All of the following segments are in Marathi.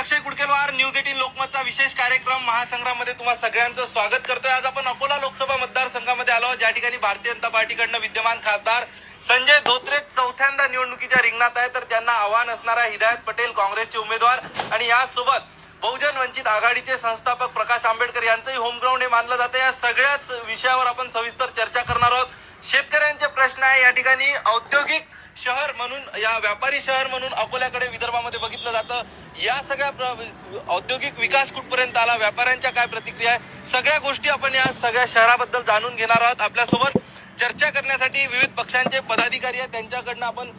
अक्षय कुडकेलवार न्यूज एटीन लोकमतचा विशेष कार्यक्रम महासंग्रामध्ये तुम्हा सगळ्यांचं स्वागत करतोय. आज आपण अकोला लोकसभा मतदारसंघामध्ये आलो आहोत, ज्या ठिकाणी भारतीय जनता पार्टीकडनं विद्यमान खासदार संजय धोत्रे चौथ्यांदा निवडणुकीच्या रिंगणात आहे तर त्यांना आव्हान असणारा हिदायत पटेल काँग्रेसचे उमेदवार. आणि यासोबत बहुजन वंचित आघाडीचे संस्थापक प्रकाश आंबेडकर यांचंही होमग्राऊंड हे मानलं जातं. या सगळ्याच विषयावर आपण सविस्तर चर्चा करणार आहोत. शेतकऱ्यांचे प्रश्न आहे. या ठिकाणी औद्योगिक शहर म्हणून या व्यापारी शहर म्हणून अकोल्याकडे विदर्भामध्ये बघितलं जातं. या सगळ्या प्र- औद्योगिक विकास कुठपर्यंत आला व्यापाऱ्यांच्या काय प्रतिक्रिया आहे सगळ्या गोष्टी आपण या सगळ्या शहराबद्दल जाणून घेणार आहोत. आपल्यासोबत चर्चा करण्यासाठी विविध पक्षांचे पदाधिकारी आहेत त्यांच्याकडनं आपण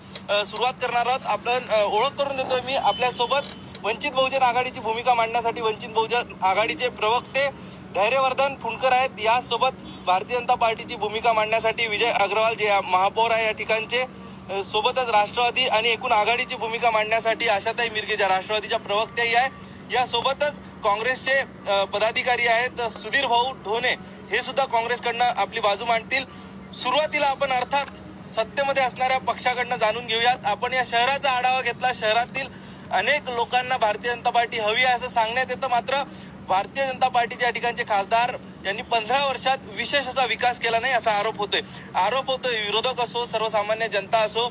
सुरुवात करणार आहोत. आपण ओळख करून देतोय मी. आपल्यासोबत वंचित बहुजन आघाडीची भूमिका मांडण्यासाठी वंचित बहुजन आघाडीचे प्रवक्ते धैर्यवर्धन फुंडकर आहेत. यासोबत भारतीय जनता पार्टीची भूमिका मांडण्यासाठी विजय अग्रवाल जे महापौर आहे या ठिकाणचे. सोबतच राष्ट्रवादी आणि एकूण आघाडीची भूमिका मांडण्यासाठी आशाताई मिरगे ज्या राष्ट्रवादीच्या प्रवक्त्याही आहे यासोबतच काँग्रेसचे पदाधिकारी आहेत सुधीर भाऊ ढोणे हे सुद्धा काँग्रेसकडनं आपली बाजू मांडतील. सुरुवातीला आपण अर्थात सत्तेमध्ये असणाऱ्या पक्षाकडनं जाणून घेऊयात. आपण या शहराचा आढावा घेतला. शहरातील अनेक लोकांना भारतीय जनता पार्टी हवी आहे असं सांगण्यात येतं. मात्र भारतीय जनता पार्टीच्या ठिकाणचे खासदार यांनी पंधरा वर्षात विशेष असा विकास केला नाही असा आरोप होतोय. आरोप होतोय विरोधक असो सर्वसामान्य जनता असो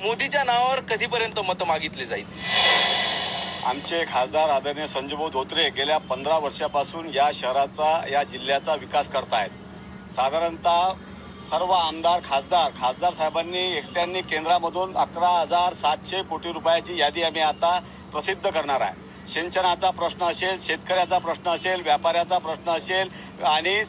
मोदीच्या नावावर कधीपर्यंत मतं मागितले जाईल? आमचे खासदार आदरणीय संजयभाऊ धोत्रे गेल्या पंधरा वर्षापासून या शहराचा या जिल्ह्याचा विकास करतायत. साधारणतः सर्व आमदार खासदार खासदार साहेबांनी एकट्यांनी केंद्रामधून अकरा हजार सातशे कोटी रुपयाची यादी आम्ही आता प्रसिद्ध करणार आहे. सिंचनाचा प्रश्न असेल शेतकऱ्याचा प्रश्न असेल व्यापाऱ्याचा प्रश्न असेल आणि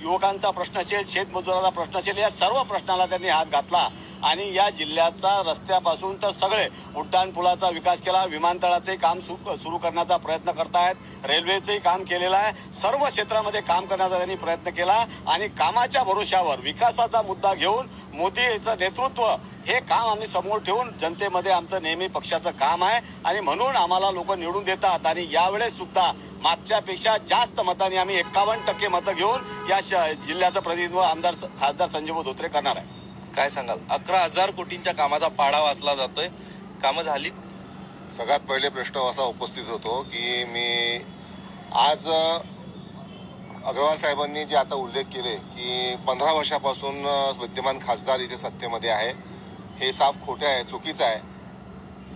युवकांचा प्रश्न असेल शेतमजुराचा प्रश्न असेल या सर्व प्रश्नाला त्यांनी हात घातला. आणि या जिल्ह्याचा रस्त्यापासून तर सगळे उड्डाणपुलाचा विकास केला विमानतळाचे काम सु- सुरू करण्याचा प्रयत्न करतायत रेल्वेचंही काम केलेलं आहे सर्व क्षेत्रामध्ये काम करण्याचा त्यांनी प्रयत्न केला आणि कामाच्या भरोश्यावर विकासाचा मुद्दा घेऊन मोदी याचं नेतृत्व हे काम आम्ही समोर ठेवून जनतेमध्ये आमचं नेहमी पक्षाचं काम आहे. आणि म्हणून आम्हाला लोक निवडून देतात. आणि यावेळेस सुद्धा मागच्यापेक्षा जास्त मतांनी आम्ही एकावन्न टक्के मतं घेऊन या श- जिल्ह्याचं प्रतिनिधित्व आमदार स- खासदार संजय धोत्रे करणार आहे. काय सांगाल? अकरा हजार कोटींच्या कामाचा पाढा वाचला जातोय. कामं झाली सगळ्यात पहिले प्रश्न असा उपस्थित होतो की मी आज अग्रवाल साहेबांनी जे आता उल्लेख केले की पंधरा वर्षापासून विद्यमान खासदार इथे सत्तेमध्ये आहे. हे साफ खोटे आहे चुकीचं आहे.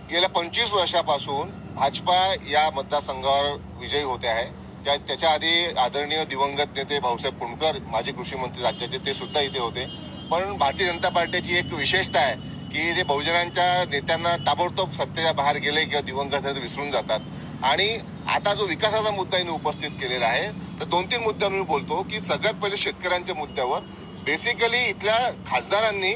गेल्या पंचवीस वर्षापासून भाजपा या मतदारसंघावर विजयी होते आहे. त्या त्याच्या आधी आदरणीय दिवंगत नेते भाऊसाहेब कुंडकर माजी कृषी मंत्री राज्याचे ते सुद्धा इथे होते. पण भारतीय जनता पार्टीची एक विशेषता आहे की जे बहुजनांच्या नेत्यांना ताबडतोब सत्तेच्या बाहेर गेले किंवा दिवंगत विसरून जातात. आणि आता जो विकासाचा मुद्दा यांनी उपस्थित केलेला आहे तर दोन तीन मुद्द्यांवर मी बोलतो की सगळ्यात पहिले शेतकऱ्यांच्या मुद्द्यावर. बेसिकली इथल्या खासदारांनी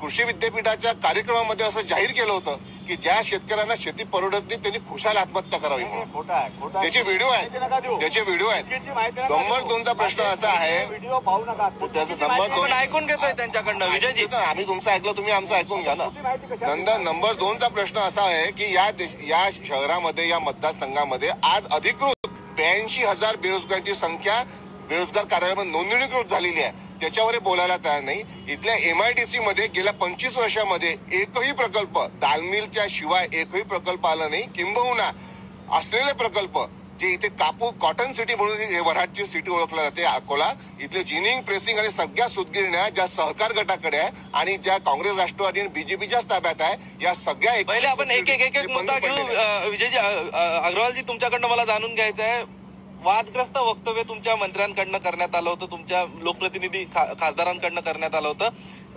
कृषी विद्यापीठाच्या कार्यक्रमामध्ये असं जाहीर केलं होतं की ज्या शेतकऱ्यांना शेती परवडत नाही त्यांनी खुशाल आत्महत्या करावी म्हणून. त्याचे व्हिडिओ आहेत. त्याचे व्हिडिओ आहेत. नंबर दोनचा प्रश्न असा आहे. नंबर दोन ऐकून घेतोय त्यांच्याकडनं. विजयजी. आम्ही तुमचं ऐकलं तुम्ही आमचं ऐकून घ्या ना. नंतर नंबर दोनचा प्रश्न असा आहे की या देश या शहरामध्ये या मतदारसंघामध्ये आज अधिकृत ब्याऐंशी हजार बेरोजगारांची संख्या बेरोजगार कार्यालयामध्ये नोंदणीकृत झालेली आहे. त्याच्यावर बोलायला तयार नाही. इथल्या एमआयडीसी मध्ये गेल्या पंचवीस वर्षामध्ये एकही प्रकल्प दालमिलच्या शिवाय एकही प्रकल्प आला नाही. किंबहुना असलेले प्रकल्प जे इथे कापू कॉटन सिटी म्हणून वऱ्हाडची सिटी ओळखल्या जाते अकोला. इथले जिनिंग प्रेसिंग आणि सगळ्या सुतगिरण्या ज्या सहकार गटाकडे आहे आणि ज्या काँग्रेस राष्ट्रवादी आणि बीजेपीच्याच ताब्यात आहे या सगळ्या आपण एक एक एक मुद्दा घेऊ. विजयजी अ, अग्रवालजी तुमच्याकडनं मला जाणून घ्यायचं आहे वादग्रस्त वक्तव्य तुमच्या मंत्र्यांकडनं करण्यात आलं होतं तुमच्या लोकप्रतिनिधी खासदारांकडनं करण्यात आलं होतं.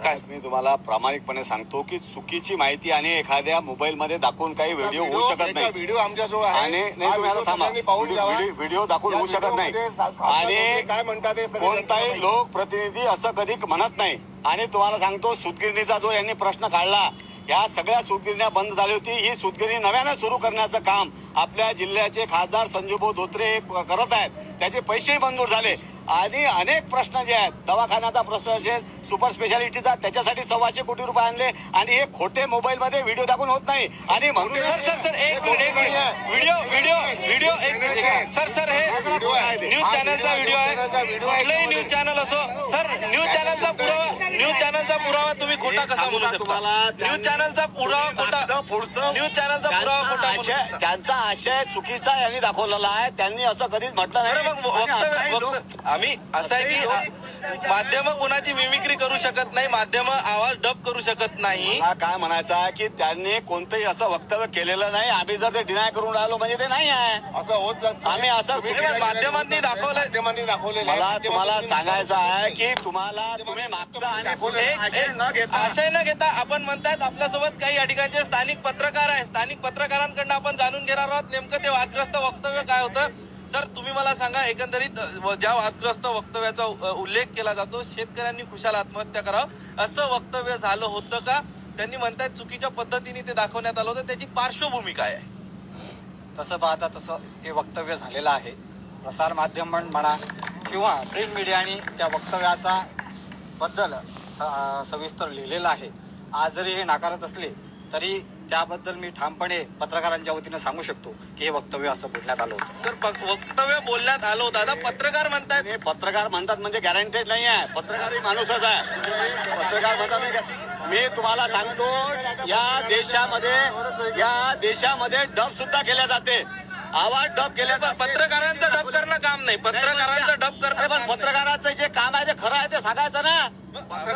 काय? मी तुम्हाला प्रामाणिकपणे सांगतो की चुकीची माहिती आणि एखाद्या मोबाईल मध्ये दाखवून काही व्हिडिओ होऊ शकत नाही. व्हिडिओ आमच्याजवळ आणि नाही तुम्ही आता व्हिडिओ दाखवून होऊ शकत नाही. आणि काय म्हणतात कोणताही. लोकप्रतिनिधी असं कधी म्हणत नाही. आणि तुम्हाला सांगतो सूतगिरणीचा जो यांनी प्रश्न काढला या सगळ्या सूतगिरण्या बंद झाली होती. ही सूतगिरणी नव्यानं सुरू करण्याचं काम आपल्या जिल्ह्याचे खासदार संजूभाऊ धोत्रे करत आहेत. त्याचे पैसेही मंजूर झाले. आणि अनेक प्रश्न जे आहेत दवाखान्याचा प्रश्न असेल सुपर स्पेशालिटीचा त्याच्यासाठी सव्वाशे कोटी रुपये आणले आणि हे खोटे मोबाईल मध्ये व्हिडिओ दाखवून होत नाही. आणि म्हणून सर सर सर एक मिनिट व्हिडिओ व्हिडिओ व्हिडिओ एक सर सर हे. न्यूज चॅनलचा व्हिडिओ आहे. कुठलंही न्यूज चॅनल असो सर न्यूज चॅनलचा पुरावा न्यूज चॅनलचा पुरावा तुम्ही खोटा कसा म्हणू शकता? न्यूज चॅनलचा पुरावा खोटा न्यूज चॅनलचा पुरावा खोटा ज्यांचा. आशय- ज्यांचा आशय चुकीचा यांनी दाखवलेला आहे त्यांनी असं कधीच म्हटलं नाही. मग वक्तव्य आम्ही असं आहे की माध्यम कोणाची मिमिक्री करू शकत नाही माध्यम आवाज डब करू शकत नाही. मला काय म्हणायचं आहे की त्यांनी कोणतंही असं वक्तव्य केलेलं नाही आम्ही जर ते डिनाय करून राहिलो म्हणजे ते नाही आहे. असं होत आम्ही असं- तुम्ही माध्यमांनी दाखवलंय. माध्यमांनी दाखवलेलं आहे. मला तुम्हाला सांगायचं आहे की तुम्हाला तुम्ही मागचा आणि एक पुढे आशय एक न घेता आशय न घेता आपण म्हणतायत आपल्यासोबत काही या ठिकाणचे स्थानिक पत्रकार आहे स्थानिक पत्रकारांकडनं आपण जाणून घेणार आहोत नेमकं ते वादग्रस्त वक्तव्य काय होतं? सर तुम्ही मला सांगा एकंदरीत ज्या वादग्रस्त वक्तव्याचा उल्लेख केला जातो शेतकऱ्यांनी खुशाल आत्महत्या करावं. असं वक्तव्य झालं होतं का? त्यांनी म्हणतात चुकीच्या पद्धतीने ते दाखवण्यात आलं होतं. त्याची पार्श्वभूमी काय आहे? तसं पाहता तसं ते वक्तव्य झालेलं आहे. प्रसार माध्यम म्हणा किंवा प्रिंट मीडियाने त्या वक्तव्याचा बद्दल स- सविस्तर लिहिलेलं आहे. आज जरी हे नाकारत असले तरी त्याबद्दल मी ठामपणे पत्रकारांच्या वतीनं सांगू शकतो की हे वक्तव्य असं बोलण्यात आलं होतं. सर वक्तव्य बोलण्यात आलं होतं. आता पत्रकार म्हणतायत. हे पत्रकार म्हणतात म्हणजे गॅरंटेड नाही आहे. पत्रकारही माणूसच आहे. पत्रकार म्हणतात का? मी तुम्हाला सांगतो या देशामध्ये या देशामध्ये डब सुद्धा केल्या जाते. आवाज डब केल्या प- पत्रकारांचं डब करणं काम नाही. पत्रकारांचं डब करणं पण. पत्रकाराचं जे काम आहे ते खरं आहे ते सांगायचं ना?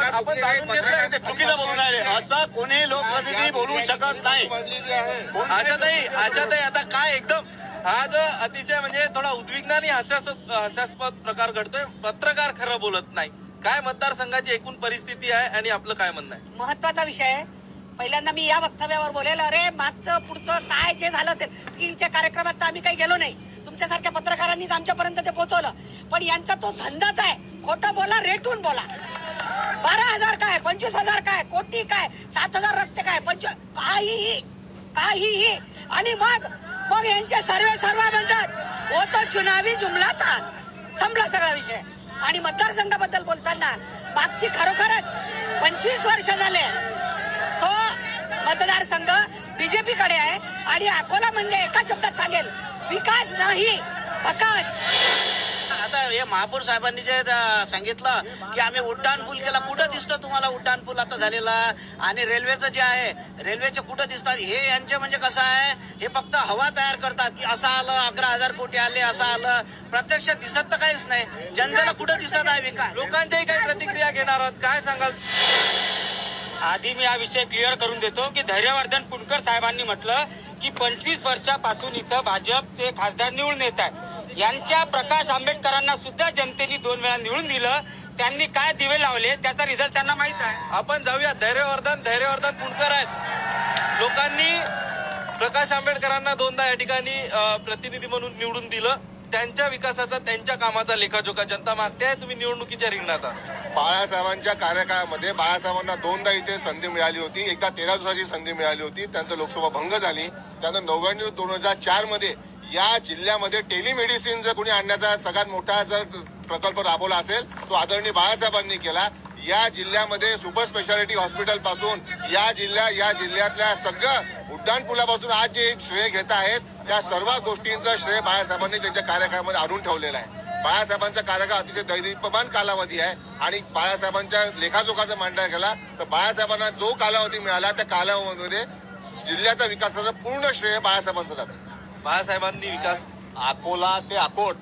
आपण जाणून घेतलंय ते चुकीचं बोलून राहिले. असं कोणी लोकप्रतिनिधी बोलू शकत नाही. आशाताई आशाताई आता काय एकदम हा जो अतिशय म्हणजे थोडा उद्विग्न आणि हास्यास्पद प्रकार घडतोय. पत्रकार खरं बोलत नाही. काय मतदारसंघाची एकूण परिस्थिती आहे आणि आपलं काय म्हणणं आहे? महत्त्वाचा विषय आहे. पहिल्यांदा मी या वक्तव्यावर बोलेल अरे मागचं पुढचं काय जे झालं असेल स्कीमच्या कार्यक्रमात तर आम्ही काही गेलो नाही. तुमच्यासारख्या पत्रकारांनीच आमच्यापर्यंत ते पोहोचवलं. पण यांचा तो धंदाच आहे. खोटं बोला रेटून बोला. बारा हजार काय पंचवीस हजार काय कोटी काय सात हजार रस्ते काय पंचवीस काहीही काहीही. आणि मग मग यांचे सर्व सर्व म्हणतात हो तो चुनावी जुमला था संपला सगळा विषय. आणि मतदारसंघाबद्दल बोलताना मागची खरोखरच पंचवीस वर्ष झाले मतदारसंघ बीजेपी कडे आहे आणि अकोला म्हणजे एका शब्दात सांगेल विकास नाही विकास आता हे महापौर साहेबांनी जे सांगितलं की आम्ही उड्डाण पूल केला कुठं दिसतो तुम्हाला उड्डाण पूल आता झालेला? आणि रेल्वेचं जे आहे रेल्वेचे कुठं दिसतात? हे यांचे म्हणजे कसं आहे? हे फक्त हवा तयार करतात की असं आलं अकरा हजार कोटी आले असं आलं. प्रत्यक्ष दिसत तर काहीच नाही. जनतेला कुठं दिसत आहे विकास? लोकांच्याही काही प्रतिक्रिया घेणार आहोत. काय सांगाल? आधी मी हा विषय क्लिअर करून देतो की धैर्यवर्धन पुणकर साहेबांनी म्हटलं की पंचवीस वर्षापासून इथं भाजपचे खासदार निवडून येत आहेत. यांच्या प्रकाश आंबेडकरांना सुद्धा जनतेने दोन वेळा निवडून दिलं. त्यांनी काय दिवे लावले त्याचा रिझल्ट त्यांना माहीत आहे. आपण जाऊया. धैर्यवर्धन धैर्यवर्धन पुणकर आहेत. लोकांनी प्रकाश आंबेडकरांना दोनदा या ठिकाणी प्रतिनिधी म्हणून निवडून दिलं. त्यांच्या विकासाचा त्यांच्या कामाचा लेखाजोखा जनता मागते आहे. तुम्ही निवडणुकीच्या रिंगणात आहात. बाळासाहेबांच्या कार्यकाळामध्ये बाळासाहेबांना दोनदा इथे संधी मिळाली होती एकदा तेरा दिवसाची संधी मिळाली होती त्यानंतर लोकसभा भंग झाली त्यानंतर नव्याण्णव दोन हजार चारमध्ये या जिल्ह्यामध्ये टेलिमेडिसिन जर कोणी आणण्याचा सगळ्यात मोठा जर प्रकल्प राबवला असेल तो आदरणीय बाळासाहेबांनी केला. या जिल्ह्यामध्ये सुपर स्पेशालिटी हॉस्पिटलपासून या जिल्ह्या या जिल्ह्यातल्या सगळं उड्डाणपुलापासून आज जे एक श्रेय घेत आहेत त्या सर्व गोष्टींचं श्रेय बाळासाहेबांनी त्यांच्या कार्यकाळामध्ये आणून ठेवलेलं आहे. बाळासाहेबांचा कार्यकाळ अतिशय दैदिप्यमान कालावधी आहे आणि बाळासाहेबांच्या लेखाजोखाचा मांडला गेला तर बाळासाहेबांना जो कालावधी मिळाला त्या कालावधीमध्ये जिल्ह्याच्या विकासाचं पूर्ण श्रेय बाळासाहेबांचं जातं. बाळासाहेबांनी विकास अकोला ते अकोट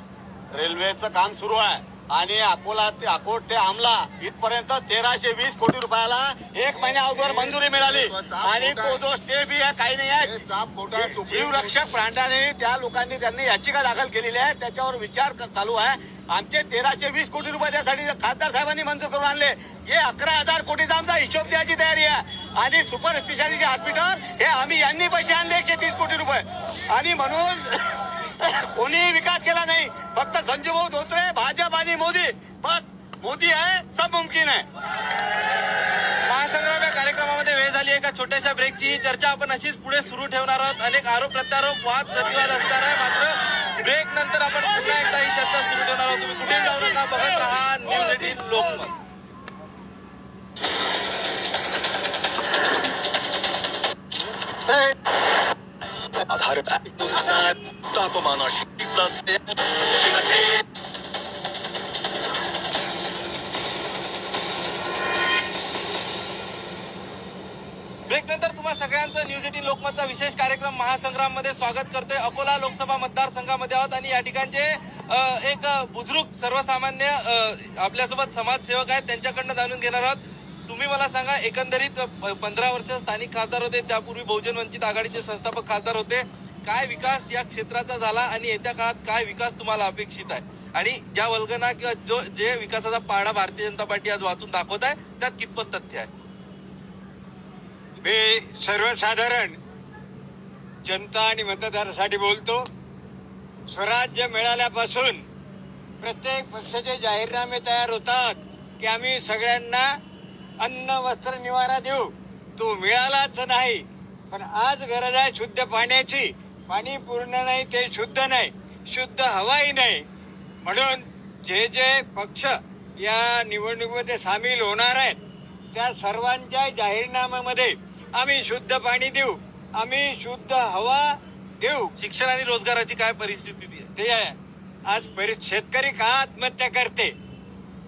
रेल्वेचं काम सुरू आहे. आणि अकोला ते अकोट ते आमला इथपर्यंत तेराशे वीस कोटी रुपयाला एक महिन्या अगोदर मंजुरी मिळाली. आणि तो जो स्टे बी आहे काही नाही आहे. जीवरक्षक प्राण्याने त्या लोकांनी त्यांनी याचिका दाखल केलेली आहे. त्याच्यावर विचार चालू आहे. आमचे तेराशे वीस कोटी रुपये त्यासाठी खासदार साहेबांनी मंजूर करून आणले. हे अकरा हजार कोटीचा आमचा हिशोब द्यायची तयारी आहे. आणि सुपर स्पेशालिटी हॉस्पिटल हे आम्ही यांनी पैसे आणले एकशे तीस कोटी रुपये. आणि म्हणून कोणी विकास केला नाही. फक्त संजय भाऊ धोत्रे भाजप आणि मोदी. बस मोदी आहे सब मुमकिन आहे. महासंग्राम या कार्यक्रमामध्ये वेळ झाली एका छोट्याशा ब्रेकची ही चर्चा आपण अशीच पुढे सुरू ठेवणार आहोत. अनेक आरोप प्रत्यारोप वाद प्रतिवाद असणार आहे. मात्र ब्रेक नंतर आपण पुन्हा एकदा ही चर्चा सुरू ठेवणार आहोत. तुम्ही कुठेही जाऊ नका बघत राहा न्यूज एटीन लोकमत. आधारत आहे तापमानाशी ब्रेकनंतर सगळ्यांचं न्यूज एटीन लोकमतचा विशेष कार्यक्रम महासंग्राममध्ये स्वागत करतोय. अकोला लोकसभा मतदारसंघामध्ये आहोत आणि या ठिकाणचे एक बुजुर्ग सर्वसामान्य आपल्यासोबत समाजसेवक आहेत त्यांच्याकडनं जाणून घेणार आहोत. तुम्ही मला सांगा एकंदरीत पंधरा वर्ष स्थानिक खासदार होते त्यापूर्वी बहुजन वंचित आघाडीचे संस्थापक खासदार होते. काय विकास या क्षेत्राचा झाला आणि येत्या काळात काय विकास तुम्हाला अपेक्षित आहे? आणि ज्या वल्गना किंवा जो जे विकासाचा पाडा भारतीय जनता पार्टी आज वाचून दाखवत आहे त्यात कितपत तथ्य आहे? मी सर्वसाधारण जनता आणि मतदारासाठी बोलतो स्वराज्य मिळाल्यापासून प्रत्येक पक्षाचे जाहीरनामे तयार होतात की आम्ही सगळ्यांना अन्न वस्त्र निवारा देऊ. तो मिळालाच नाही. पण आज गरज आहे शुद्ध पाण्याची. पाणी पूर्ण नाही ते शुद्ध नाही. शुद्ध हवाही नाही. म्हणून जे जे पक्ष या निवडणुकीमध्ये सामील होणार आहेत त्या सर्वांच्या जाहीरनाम्यामध्ये आम्ही शुद्ध पाणी देऊ. आम्ही शुद्ध हवा देऊ. शिक्षण आणि रोजगाराची काय परिस्थिती आहे? ते आहे. आज परि शेतकरी का आत्महत्या करते?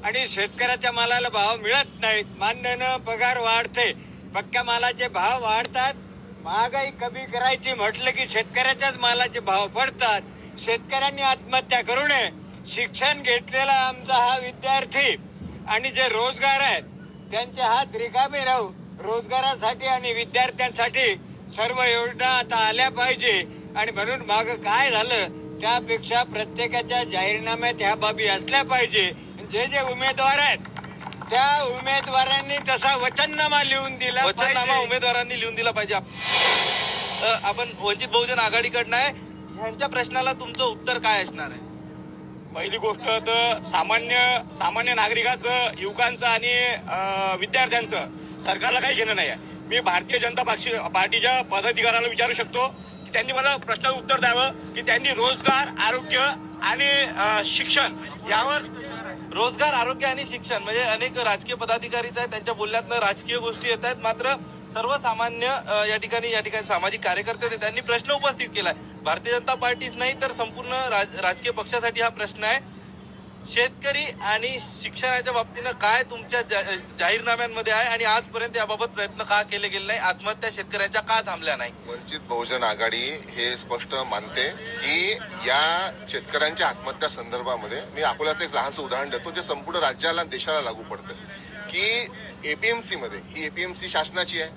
आणि शेतकऱ्याच्या मालाला भाव मिळत नाहीत मान्यनं पगार वाढते. पक्क्या मालाचे भाव वाढतात. महागाई कमी करायची म्हटलं की शेतकऱ्याच्याच मालाचे भाव पडतात. शेतकऱ्यांनी आत्महत्या करू नये. शिक्षण घेतलेला आमचा हा विद्यार्थी आणि जे रोजगार आहेत त्यांचे हात रिकामे राहू. रोजगारासाठी आणि विद्यार्थ्यांसाठी सर्व योजना आता आल्या पाहिजे. आणि म्हणून माग काय झालं त्यापेक्षा प्रत्येकाच्या जाहीरनाम्यात ह्या बाबी असल्या पाहिजे. जे जे उमेदवार आहेत त्या उमेदवारांनी तसा वचननामा लिहून दिला वचननामा पाहिजे. उमेदवारांनी लिहून दिला पाहिजे. अ, आपण वंचित बहुजन आघाडीकडनं आहे. ह्यांच्या प्रश्नाला तुमचं उत्तर काय असणार आहे? पहिली गोष्ट तर सामान्य सामान्य नागरिकाचं युवकांचं आणि अं, विद्यार्थ्यांचं सरकारला काही घेणं नाही आहे मी भारतीय जनता पक्ष पार्टीच्या पदाधिकाऱ्याला विचारू शकतो की त्यांनी मला प्रश्न उत्तर द्यावं की त्यांनी रोजगार आरोग्य आणि अं, शिक्षण यावर रोजगार आरोग्य आणि शिक्षण म्हणजे अनेक राजकीय पदाधिकारीच आहेत. त्यांच्या बोलण्यातनं राजकीय गोष्टी येत आहेत. मात्र सर्वसामान्य या ठिकाणी या ठिकाणी सामाजिक कार्यकर्ते त्यांनी प्रश्न उपस्थित केलाय. भारतीय जनता पार्टीच नाही तर संपूर्ण राज- राजकीय पक्षासाठी हा प्रश्न आहे. शेतकरी आणि शिक्षणाच्या बाबतीनं काय तुमच्या जा- जाहीरनाम्यांमध्ये आहे आणि आजपर्यंत याबाबत प्रयत्न का केले गेले नाही? आत्महत्या शेतकऱ्यांच्या का थांबल्या नाही? वंचित बहुजन आघाडी हे स्पष्ट मानते की या शेतकऱ्यांच्या आत्महत्या संदर्भामध्ये मी अकोल्याचं एक लहानसं उदाहरण देतो जे संपूर्ण राज्याला देशाला लागू पडतं. की एपीएमसी मध्ये ही एपीएमसी शासनाची आहे.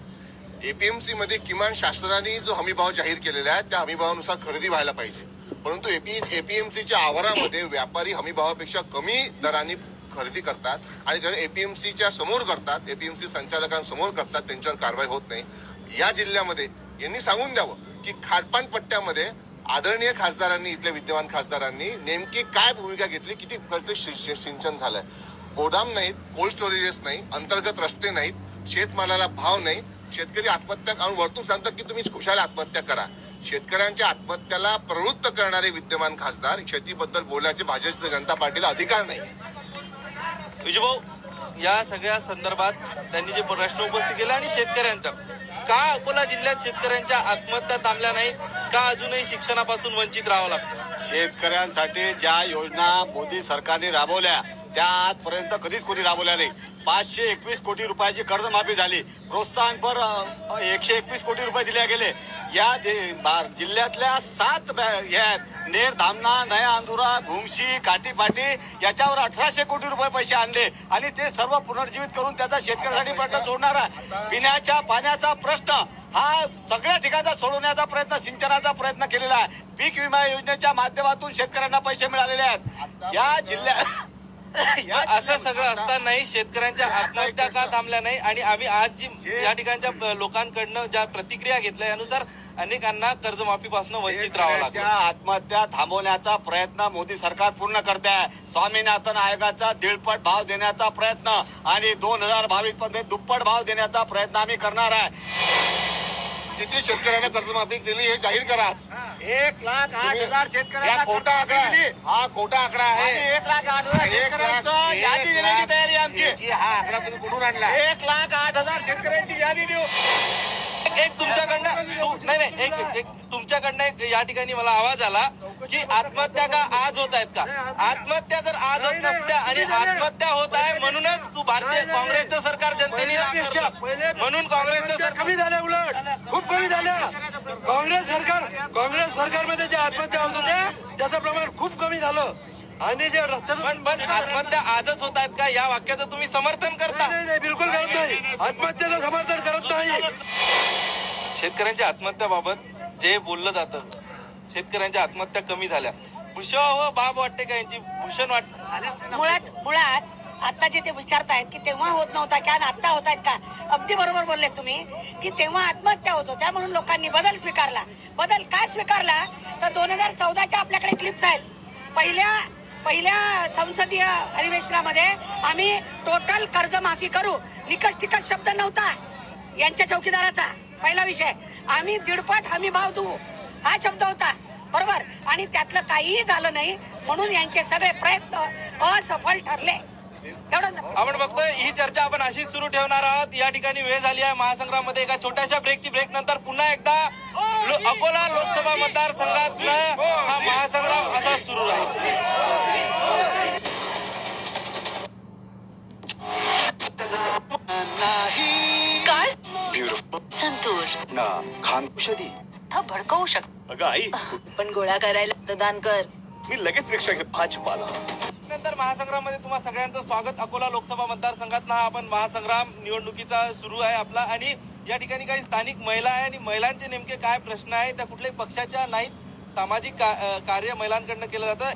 एपीएमसी मध्ये किमान शासनाने जो हमीभाव जाहीर केलेला आहे त्या हमीभावानुसार खरेदी व्हायला पाहिजे. परंतु एपी एपीएमसीच्या आवारामध्ये व्यापारी हमीभावापेक्षा कमी दराने खरेदी करतात आणि जर एपीएमसीच्या समोर करतात एपीएमसी संचालकांसमोर करतात त्यांच्यावर कारवाई होत नाही. या जिल्ह्यामध्ये यांनी सांगून द्यावं की खाटपान पट्ट्यामध्ये आदरणीय खासदारांनी इथल्या विद्यमान खासदारांनी नेमकी काय भूमिका घेतली किती प्रत्येक सिंचन झालंय. गोदाम नाहीत कोल्ड स्टोरेजेस नाही अंतर्गत रस्ते नाहीत शेतमालाला भाव नाही. शेतकरी आत्महत्या करून वरतून सांगतात की तुम्ही खुशाला आत्महत्या करा. शेतकऱ्यांच्या आत्महत्याला प्रवृत्त करणारे विद्यमान खासदार शेतीबद्दल बोलण्याचे भारतीय जनता पार्टीला अधिकार नाही. विजयभाऊ या सगळ्या संदर्भात त्यांनी जे प्रश्न उपस्थित केले आणि शेतकऱ्यांचा का अकोला जिल्ह्यात शेतकऱ्यांच्या आत्महत्या थांबल्या नाही? का अजूनही शिक्षणापासून वंचित राहावं लागतं? शेतकऱ्यांसाठी ज्या योजना मोदी सरकारने राबवल्या त्या आजपर्यंत कधीच कोणी राबवल्या नाही. पाचशे एकवीस कोटी रुपयाची कर्जमाफी झाली. प्रोत्साहनपर एकशे एकवीस कोटी रुपये दिले गेले. या जिल्ह्यातल्या सात. नेर धामणा नया अंदुरा भुंगशी काटीपाटी याच्यावर अठराशे कोटी रुपये पैसे आणले. आणि ते सर्व पुनर्जीवित करून त्याचा शेतकऱ्यासाठी प्रश्न सोडणार आहे. पिण्याच्या पाण्याचा प्रश्न हा सगळ्या ठिकाणचा सोडवण्याचा प्रयत्न सिंचनाचा प्रयत्न केलेला आहे. पीक विमा योजनेच्या माध्यमातून शेतकऱ्यांना पैसे मिळालेले आहेत. या जिल्ह्यात असं सगळं असतानाही शेतकऱ्यांच्या आत्महत्या का थांबल्या नाही आणि आम्ही आज जी या ठिकाणच्या लोकांकडनं ज्या प्रतिक्रिया घेतल्या यानुसार अनेकांना कर्जमाफीपासून वंचित राहावं लागलं. आत्महत्या थांबवण्याचा प्रयत्न मोदी सरकार पूर्ण करते आहे स्वामीनाथन आयोगाचा दीडपट भाव देण्याचा प्रयत्न आणि दोन हजार बावीसमध्ये दुप्पट भाव देण्याचा प्रयत्न आम्ही करणार आहे. किती शेतकऱ्यांना कर्जमाफी दिली हे जाहीर करा. एक लाख आठ हजार शेतकऱ्यांना खोटा आकडा आहे. हा खोटा आकडा आहे. एक लाख आठ हजार एक लाख- शेतकऱ्यांचं एक यादी देण्याची लाख- तयारी आहे आमची. याची हा आकडा तुम्ही कुठून आणला? एक लाख आठ हजार शेतकऱ्यांची यादी देऊ. एक तुमच्याकडनं नाही नाही एक एक तुमच्याकडनं एक या ठिकाणी मला आवाज आला की आत्महत्या का आज होत आहेत का? आत्महत्या जर आज होत नसत्या आणि आत्महत्या होत आहे म्हणूनच तू भारतीय काँग्रेसचं सरकार जनतेने. म्हणून काँग्रेसचं सरकार कमी झाल्या उलट. खूप कमी झाल्या काँग्रेस सरकार काँग्रेस सरकारमध्ये जे आत्महत्या होत होत्या त्याचं प्रमाण खूप कमी झालं. आणि जे रस्त्याचं आत्महत्या आजच होत आहेत का? या वाक्याचं तुम्ही समर्थन करता? नाही नाही बिलकुल करत नाही. आत्महत्येचं समर्थन करत नाही. शेतकऱ्यांच्या आत्महत्याबाबत जे बोललं जातं शेतकऱ्यांच्या आत्महत्या कमी झाल्या. भूषण बाब वाटते का यांची? भूषण वाट मुळात मुळात आता जे ते विचारतायत की तेव्हा होत नव्हता का आणि आता होत आहेत का? अगदी बरोबर बोलले तुम्ही की तेव्हा आत्महत्या होत होत्या म्हणून लोकांनी बदल स्वीकारला. बदल काय स्वीकारला? तर दोन हजार चौदाच्या आपल्याकडे क्लिप्स आहेत. पहिल्या पहिल्या संसदीय अधिवेशनामध्ये आम्ही टोटल कर्ज माफी करू. निकष तिकट शब्द नव्हता. यांच्या चौकीदाराचा पहिला विषय. आम्ही दीडपट हमी भाव देऊ. हा शब्द होता. बरोबर? आणि त्यातलं काहीही झालं नाही म्हणून यांचे सगळे प्रयत्न असफल ठरले. आपण बघतोय ही चर्चा आपण अशीच सुरू ठेवणार आहोत. या ठिकाणी वेळ झाली आहे. महासंग्राममध्ये एका छोट्याशा ब्रेकची ब्रेक नंतर पुन्हा एकदा अकोला लोकसभा मतदारसंघात हा महासंग्राम असा सुरू राहील. संतोष. खानकुशदी हा भडकवू शकतो अगं आई. पण गोळा करायला मतदान कर. मी लगेच रिक्षा घे भाजपाला. नंतर महासंग्राममध्ये तुम्हा सगळ्यांचं स्वागत. अकोला लोकसभा मतदारसंघात हा आपण महासंग्राम निवडणुकीचा सुरू आहे आपला. आणि या ठिकाणी काही स्थानिक महिला आहे आणि महिलांचे नेमके काय प्रश्न आहे त्या कुठल्याही पक्षाच्या नाहीत. सामाजिक का- कार्य महिलांकडनं केलं जातं.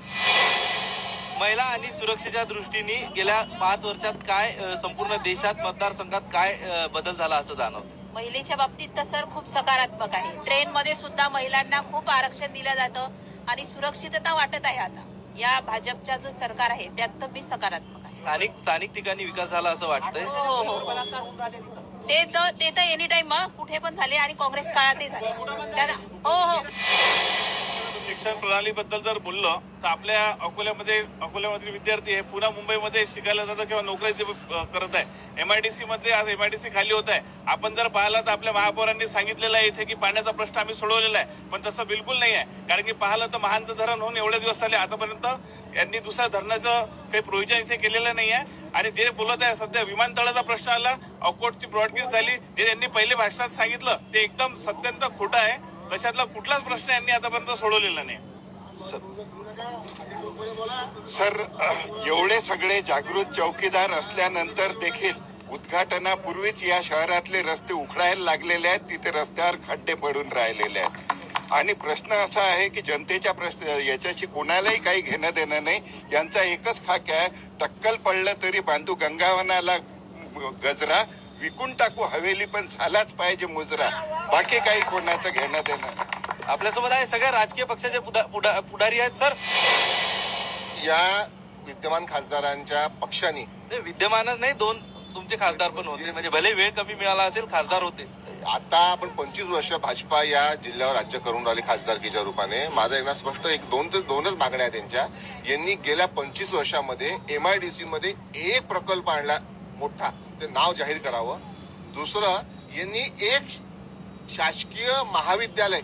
महिला आणि सुरक्षेच्या दृष्टीने गेल्या पाच वर्षात काय संपूर्ण देशात मतदारसंघात काय बदल झाला असं जाणवतं? महिलेच्या बाबतीत तर सर खूप सकारात्मक आहे. ट्रेन मध्ये सुद्धा महिलांना खूप आरक्षण दिलं जातं आणि सुरक्षितता वाटत आहे आता. या भाजपच्या जो सरकार आहे त्यात तर मी सकारात्मक आहे. स्थानिक स्थानिक ठिकाणी विकास झाला असं वाटतंय? हो हो हो. ते तर ते तर एनी टाइम कुठे पण झाले आणि काँग्रेस काळातही झाले. हो हो. शिक्षण प्रणालीबद्दल जर बोललं तर आपल्या अकोल्यामध्ये अकोल्यामधील विद्यार्थी हे पुन्हा मुंबईमध्ये शिकायला जातं किंवा नोकरी ते अ, करत आहे. डी मध्ये आज एम आय डी सी खाली होत आहे. आपण जर पाहिलं तर आपल्या महापौरांनी सांगितलेलं आहे इथे की पाण्याचा प्रश्न आम्ही सोडवलेला आहे. पण तसं बिलकुल नाही आहे. कारण की पाहिलं तर महानचं धरण होऊन एवढे दिवस झाले आतापर्यंत यांनी दुसऱ्या धरणाचं काही प्रोविजन इथे केलेलं नाही आहे. आणि जे बोलत आहे सध्या विमानतळाचा प्रश्न आला अकोटची ब्रॉडगेज झाली जे त्यांनी पहिले भाषणात सांगितलं ते एकदम सत्यंत खोटं आहे. तशातला कुठलाच प्रश्न यांनी आतापर्यंत सोडवलेला नाही. सर एवढे सगळे जागृत चौकीदार असल्यानंतर देखील उद्घाटनापूर्वीच या शहरातले रस्ते उखडायला लागलेले आहेत तिथे रस्त्यावर खड्डे पडून राहिलेले आहेत. आणि प्रश्न असा आहे की जनतेच्या प्रश्न याच्याशी कोणालाही काही घेणं देणं नाही. यांचा एकच खाक आहे टक्कल पडलं तरी बांधू गंगावनाला गजरा विकून टाकू हवेली पण झालाच पाहिजे मुजरा. बाकी काही कोणाचं घेणं देणं. आपल्यासोबत आहे सगळ्या राजकीय पक्षाचे पुढा- पुढा- पुढारी आहेत सर. या विद्यमान खासदारांच्या पक्षांनी. विद्यमानच नाही दोन तुमचे खासदार पण होते. म्हणजे भले वेळ कमी मिळाला असेल खासदार होते. आता आपण पंचवीस वर्ष भाजपा या जिल्ह्यावर राज्य करून राहिली खासदारकीच्या रूपाने. माझं एकना स्पष्ट एक दोन ते दोनच मागण्या आहेत त्यांच्या. यांनी गेल्या पंचवीस वर्षामध्ये एम आय डी सी मध्ये एक प्रकल्प आणला. मोठा. ते नाव जाहीर करावं. दुसरं यांनी एक शासकीय महाविद्यालय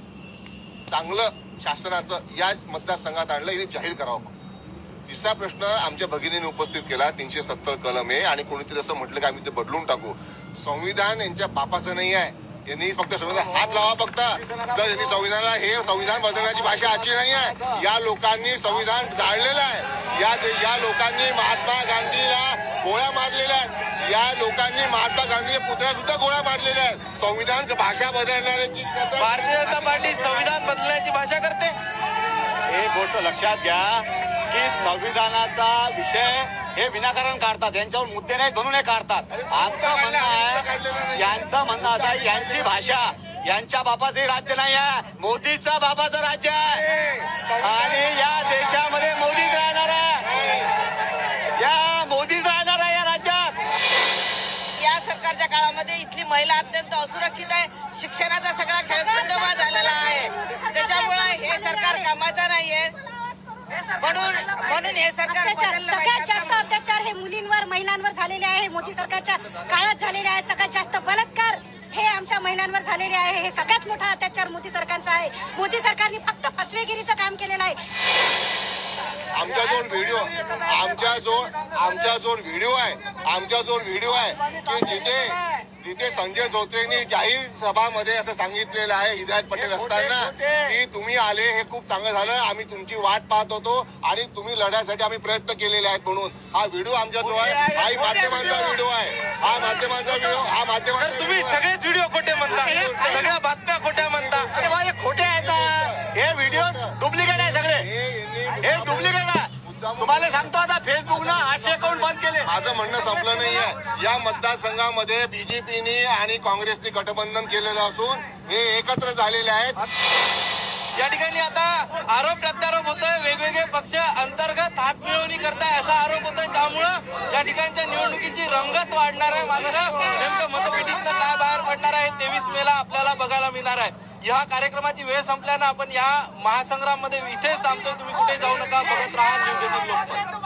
चांगलं शासनाचं या मतदारसंघात आणलं हे जाहीर करावं तिसरा प्रश्न आमच्या भगिनीने उपस्थित केला तीनशे सत्तर कलम आहे आणि कोणीतरी असं म्हटलं की आम्ही ते बदलून टाकू. संविधान यांच्या बापाचं नाही आहे. यांनी फक्त संविधान हात लावा फक्त. तर यांनी संविधानाला हे संविधान बदलण्याची भाषा आजची नाही आहे या लोकांनी संविधान जाळलेलं आहे. या दे- या लोकांनी महात्मा गांधीला गोळ्या मारलेल्या आहेत. या लोकांनी महात्मा गांधी पुतळ्या सुद्धा गोळ्या मारलेल्या आहेत. संविधान भाषा बदलण्याची भारतीय जनता पार्टी संविधान बदलण्याची भाषा करते. हे गोष्ट लक्षात घ्या. की संविधानाचा विषय हे विनाकारण काढतात. यांच्यावर मुद्दे नाही म्हणून हे काढतात. आमचं म्हणणं आहे यांचं म्हणणं असं आहे यांची भाषा यांच्या बापाचे राज्य नाही आहे मोदीचा बापाचं राज्य आहे. आणि या देशामध्ये मोदीच राहणार आहे. या मोदीच राहणार आहे या राज्यात. या सरकारच्या काळामध्ये इथली महिला अत्यंत असुरक्षित आहे. शिक्षणाचा सगळा खेळखंडोबा झालेला आहे. त्याच्यामुळे हे सरकार कामाचं नाहीये. म्हणून हे सरकार सगळ्यात. जास्त अत्याचार हे मुलींवर महिलांवर झालेले आहे. मोदी सरकारच्या काळात झालेले आहे. सगळ्यात जास्त बलात्कार हे आमच्या महिलांवर झालेले आहे. हे सगळ्यात मोठा अत्याचार मोदी सरकारचा आहे. मोदी सरकारने फक्त फसवेगिरीचं काम केलेलं आहे. आमचा जो व्हिडिओ आमच्या जो आमचा जो व्हिडिओ आहे आमचा जो व्हिडिओ आहे की जिथे जिथे संजय धोत्रेंनी जाहीर सभामध्ये असं सांगितलेलं आहे हिदायत पटेल असताना की तुम्ही आले हे खूप चांगलं झालं आम्ही तुमची वाट पाहत होतो आणि तुम्ही लढ्यासाठी आम्ही प्रयत्न केलेले आहेत म्हणून. हा व्हिडिओ आमचा जो आहे. हा माध्यमांचा व्हिडिओ? आहे. हा माध्यमांचा व्हिडिओ हा माध्यमांचा तुम्ही. सगळेच व्हिडिओ खोटे म्हणता. सगळ्या बातम्या खोट्या म्हणता अरे बा, हे खोटे आहेत हे व्हिडिओ डुप्लिकेट आहे सगळे हे डुप्लिकेट आहे तुम्हाला सांगतो आता फेसबुकला आठशे अकाउंट बंद केले माझं म्हणणं संपलं नाहीये. या मतदारसंघामध्ये बीजेपीने आणि काँग्रेसने गठबंधन केलेलं असून हे एकत्र झालेले आहेत. या ठिकाणी आता आरोप प्रत्यारोप होतोय. वेगवेगळे पक्ष अंतर्गत हात मिळवणी करताय असा आरोप होतोय. त्यामुळं या ठिकाणच्या निवडणुकीची रंगत वाढणार आहे. मात्र नेमकं मतपेटीतनं काय बाहेर पडणार आहे तेवीस मेला आपल्याला बघायला मिळणार आहे. या कार्यक्रमाची वेळ संपल्यानं आपण या महासंग्राममध्ये इथेच थांबतोय. तुम्ही कुठे जाऊ नका. बघत राहा न्यूज एटीन लोकमत.